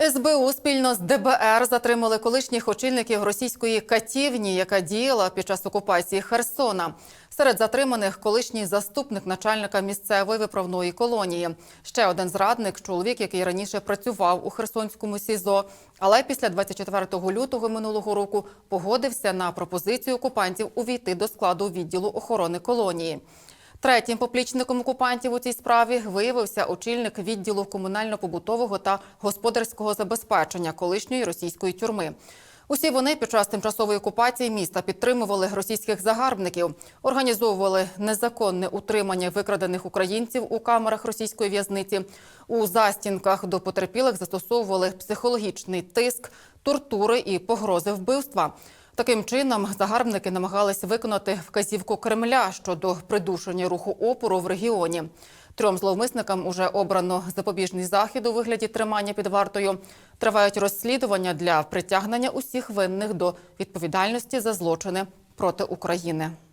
СБУ спільно з ДБР затримали колишніх очільників російської катівні, яка діяла під час окупації Херсона. Серед затриманих колишній заступник начальника місцевої виправної колонії. Ще один зрадник, чоловік, який раніше працював у Херсонському СІЗО, але після 24 лютого минулого року погодився на пропозицію окупантів увійти до складу відділу охорони колонії. Третім поплічником окупантів у цій справі виявився очільник відділу комунально-побутового та господарського забезпечення колишньої російської тюрми. Усі вони під час тимчасової окупації міста підтримували російських загарбників, організовували незаконне утримання викрадених українців у камерах російської в'язниці. У застінках до потерпілих застосовували психологічний тиск, тортури і погрози вбивства. Таким чином, загарбники намагались виконати вказівку Кремля щодо придушення руху опору в регіоні. Трьом зловмисникам уже обрано запобіжний захід у вигляді тримання під вартою. Тривають розслідування для притягнення усіх винних до відповідальності за злочини проти України.